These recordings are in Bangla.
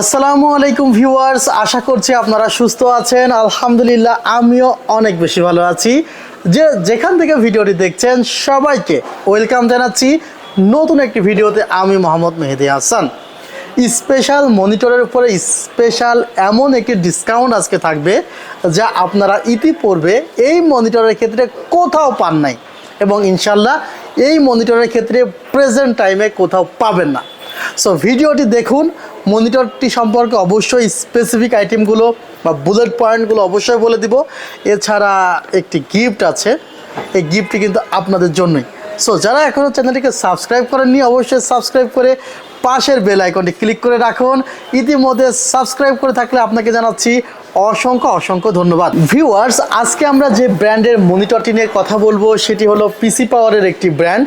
আসসালামু আলাইকুম ভিউয়ার্স, আশা করছি আপনারা সুস্থ আছেন। আলহামদুলিল্লাহ, আমিও অনেক বেশি ভালো আছি। যে যেখান থেকে ভিডিওটি দেখছেন, সবাইকে ওয়েলকাম জানাচ্ছি। নতুন একটি ভিডিওতে আমি মোহাম্মদ মেহেদি হাসান। স্পেশাল মনিটরের উপরে স্পেশাল এমন একটি ডিসকাউন্ট আজকে থাকবে, যা আপনারা ইতিপূর্বে এই মনিটরের ক্ষেত্রে কোথাও পান নাই এবং ইনশাল্লাহ এই মনিটরের ক্ষেত্রে প্রেজেন্ট টাইমে কোথাও পাবেন না। সো ভিডিওটি দেখুন মনিটরটি সম্পর্কে অবশ্যই স্পেসিফিক আইটেমগুলো বা বুলেট পয়েন্টগুলো অবশ্যই বলে দিব। এছাড়া একটি গিফট আছে। এই গিফটটি কিন্তু আপনাদের জন্যই। সো যারা এখনও চ্যানেলটিকে সাবস্ক্রাইব করেননি, অবশ্যই সাবস্ক্রাইব করে পাশের বেল আইকনটি ক্লিক করে রাখুন। ইতিমধ্যে সাবস্ক্রাইব করে থাকলে আপনাকে জানাচ্ছি অসংখ্য অসংখ্য ধন্যবাদ। ভিউয়ার্স আজকে আমরা যে ব্র্যান্ডের মনিটরটি নিয়ে কথা বলব, সেটি হলো পিসি পাওয়ারের একটি ব্র্যান্ড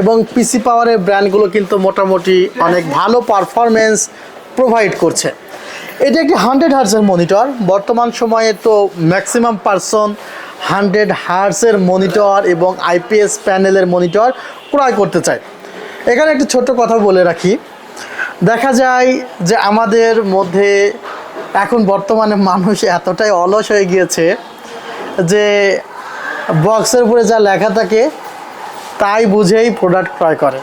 এবং পিসি পাওয়ারের ব্র্যান্ডগুলো কিন্তু মোটামুটি অনেক ভালো পারফরমেন্স প্রোভাইড করছে। এটি একটি হান্ড্রেড হার্সের মনিটর বর্তমান সময়ে তো ম্যাক্সিমাম পারসন হান্ড্রেড হার্সের মনিটর এবং আইপিএস প্যানেলের মনিটর ক্রয় করতে চায়। এখানে একটি ছোট্ট কথা বলে রাখি। দেখা যায় যে আমাদের মধ্যে এখন বর্তমানে মানুষ এতটাই অলস হয়ে গিয়েছে যে বক্সের উপরে যা লেখা থাকে তাই বুঝেই প্রোডাক্ট ক্রয় করে।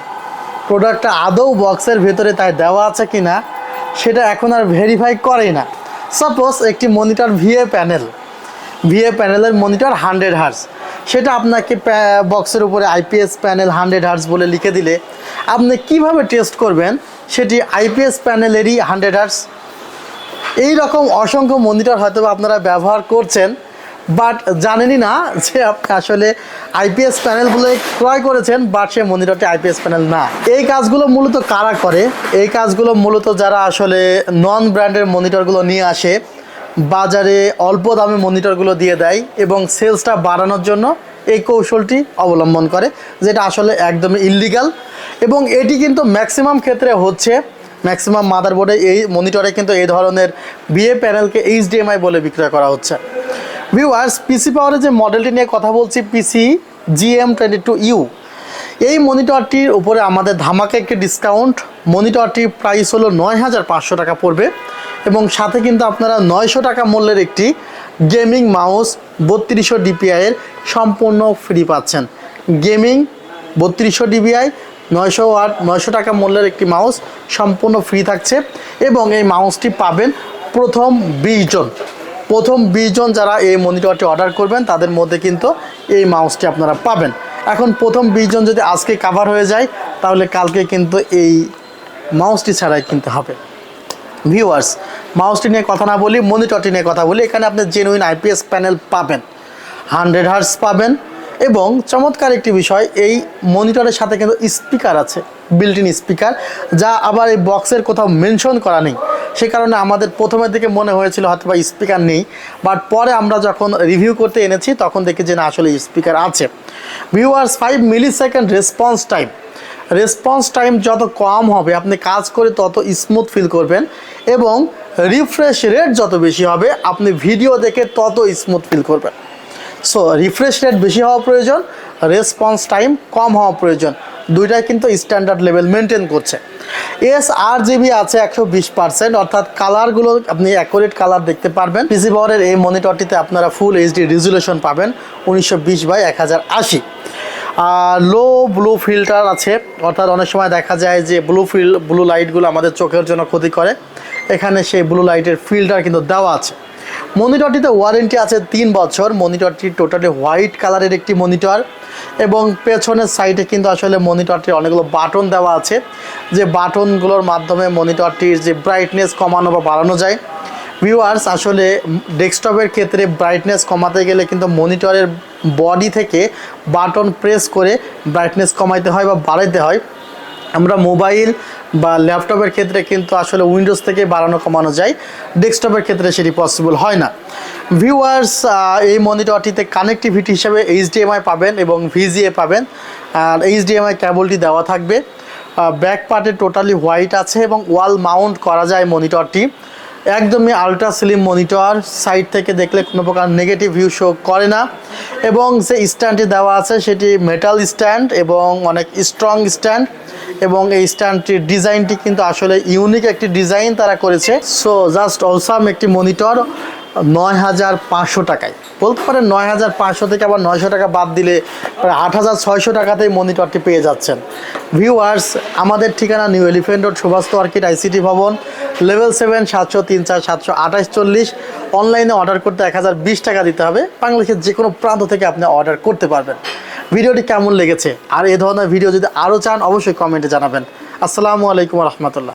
প্রোডাক্টটা আদৌ বক্সের ভেতরে তাই দেওয়া আছে কি না সেটা এখন আর ভেরিফাই করেই না। সাপোজ একটি মনিটর ভিএ প্যানেল ভিএ প্যানেলের মনিটর হান্ড্রেড হার্স সেটা আপনাকে বক্সের উপরে আইপিএস প্যানেল হান্ড্রেড হার্স বলে লিখে দিলে, আপনি কীভাবে টেস্ট করবেন? সেটি আইপিএস প্যানেলেরই হান্ড্রেড হার্স এই রকম অসংখ্য মনিটর হয়তো আপনারা ব্যবহার করছেন। বাট জানেনই না যে আপনি আসলে আইপিএস প্যানেলগুলো ক্রয় করেছেন, বাট সে মনিটরটি আইপিএস প্যানেল না। এই কাজগুলো মূলত কারা করে? এই কাজগুলো মূলত যারা আসলে নন ব্র্যান্ডের মনিটরগুলো নিয়ে আসে, বাজারে অল্প দামে মনিটরগুলো দিয়ে দেয় এবং সেলসটা বাড়ানোর জন্য এই কৌশলটি অবলম্বন করে, যেটা আসলে একদমই ইললিগাল এবং এটি কিন্তু ম্যাক্সিমাম ক্ষেত্রে হচ্ছে ম্যাক্সিমাম মাদারবোর্ডে এই মনিটরে কিন্তু এই ধরনের বিএ প্যানেলকে এইচডিএমআই বলে বিক্রয় করা হচ্ছে। ভিউয়ার্স পিসি পাওয়ারের যে মডেলটি নিয়ে কথা বলছি PC GM twenty two U এই মনিটরটির উপরে আমাদের ধামাকে একটি ডিসকাউন্ট মনিটরটির প্রাইস হলো নয় হাজার পাঁচশো টাকা পড়বে এবং সাথে কিন্তু আপনারা নয়শো টাকা মূল্যের একটি গেমিং মাউস বত্রিশশো ডিপিআইয়ের সম্পূর্ণ ফ্রি পাচ্ছেন। গেমিং বত্রিশশো ডিবিআই নয়শো ওয়াট নয়শো টাকা মূল্যের একটি মাউস সম্পূর্ণ ফ্রি থাকছে এবং এই মাউসটি পাবেন প্রথম বিশ জন। প্রথম বিশজন যারা এই মনিটরটি অর্ডার করবেন, তাদের মধ্যে কিন্তু এই মাউসটি আপনারা পাবেন। এখন প্রথম বিশজন যদি আজকে কাভার হয়ে যায়, তাহলে কালকে কিন্তু এই মাউসটি ছাড়াই কিনতে হবে। ভিউয়ার্স মাউসটি নিয়ে কথা না বলি, মনিটরটি নিয়ে কথা বলি। এখানে আপনি জেনুইন আইপিএস প্যানেল পাবেন হান্ড্রেড হার্স পাবেন এবং চমৎকার একটি বিষয়, এই মনিটরের সাথে কিন্তু স্পিকার আছে বিল্ট ইন স্পিকার যা আবার এই বক্সের কোথাও মেনশন করা নেই। সে কারণে আমাদের প্রথমের দিকে মনে হয়েছিল হয়তো বা স্পিকার নেই, বাট পরে আমরা যখন রিভিউ করতে এনেছি, তখন দেখি যে না, আসলে স্পিকার আছে। Viewers five millisecond response time response time যত কম হবে, আপনি কাজ করে তত স্মুথ ফিল করবেন এবং রিফ্রেশ রেট যত বেশি হবে, আপনি ভিডিও দেখে তত স্মুথ ফিল করবেন। সো রিফ্রেশ রেট বেশি হওয়া প্রয়োজন রেসপন্স টাইম কম হওয়া প্রয়োজন। দুইটাই কিন্তু স্ট্যান্ডার্ড লেভেল মেনটেন করছে। এস আর জিবি আছে একশো বিশ পার্সেন্ট অর্থাৎ কালারগুলো আপনি অ্যাকুরেট কালার দেখতে পারবেন। পিসি পাওয়ারের এই মনিটরটিতে আপনারা ফুল এইচডি রেজুলেশন পাবেন উনিশশো বিশ বাই এক হাজার আশি লো ব্লু ফিল্টার আছে, অর্থাৎ অনেক সময় দেখা যায় যে ব্লু ফিল ব্লু লাইটগুলো আমাদের চোখের জন্য ক্ষতি করে। এখানে সেই ব্লু লাইটের ফিল্টার কিন্তু দেওয়া আছে। মনিটরটিতে ওয়ারেন্টি আছে তিন বছর। মনিটরটি টোটালি হোয়াইট কালারের একটি মনিটর এবং পেছনের সাইডে কিন্তু আসলে মনিটরটির অনেকগুলো বাটন দেওয়া আছে। যে বাটনগুলোর মাধ্যমে মনিটরটির যে ব্রাইটনেস কমানো বা বাড়ানো যায়। ভিউয়ার্স আসলে ডেস্কটপের ক্ষেত্রে ব্রাইটনেস কমাতে গেলে কিন্তু মনিটরের বডি থেকে বাটন প্রেস করে ব্রাইটনেস কমাইতে হয় বা বাড়াইতে হয়। আমরা মোবাইল বা ল্যাপটপের ক্ষেত্রে কিন্তু আসলে উইন্ডোজ থেকে বাড়ানো, কমানো যায়। ডেস্কটপের ক্ষেত্রে সেটি পসিবল হয় না। ভিউয়ার্স এই মনিটরটিতে কানেক্টিভিটি হিসাবে এইচডিএমআই পাবেন এবং ভিজিএ পাবেন। আর এইচডিএমআই ক্যাবলটি দেওয়া থাকবে। ব্যাক পার্টে টোটালি হোয়াইট আছে এবং ওয়াল মাউন্ট করা যায় মনিটরটি একদমই আলট্রা স্লিম মনিটর সাইড থেকে দেখলে কোনো প্রকার নেগেটিভ ভিউ শো করে না। এবং যে স্ট্যান্ডটি দেওয়া আছে, সেটি মেটাল স্ট্যান্ড এবং অনেক স্ট্রং স্ট্যান্ড এবং এই স্ট্যান্ডটির ডিজাইনটি কিন্তু আসলে ইউনিক একটি ডিজাইন তারা করেছে। সো জাস্ট অলসাম একটি মনিটর নয় হাজার পাঁচশো টাকায়। বলতে পারেন নয় হাজার পাঁচশো থেকে আবার নয়শো টাকা বাদ দিলে প্রায় আট হাজার ছয়শো টাকাতেই মনিটরটি পেয়ে যাচ্ছেন। ভিউয়ার্স আমাদের ঠিকানা New Elephant Road Subhash market ICT ভবন। লেভেল সেভেন সাতশো তিন, চার, সাতশো আঠাশ, চল্লিশ। অনলাইনে অর্ডার করতে এক হাজার বিশ টাকা দিতে হবে। বাংলাদেশের যে কোনো প্রান্ত থেকে আপনি অর্ডার করতে পারবেন। ভিডিওটি কেমন লেগেছে? আর এ ধরনের ভিডিও যদি আরও চান, অবশ্যই কমেন্টে জানাবেন। আসসালামু আলাইকুম রহমতুল্লাহ।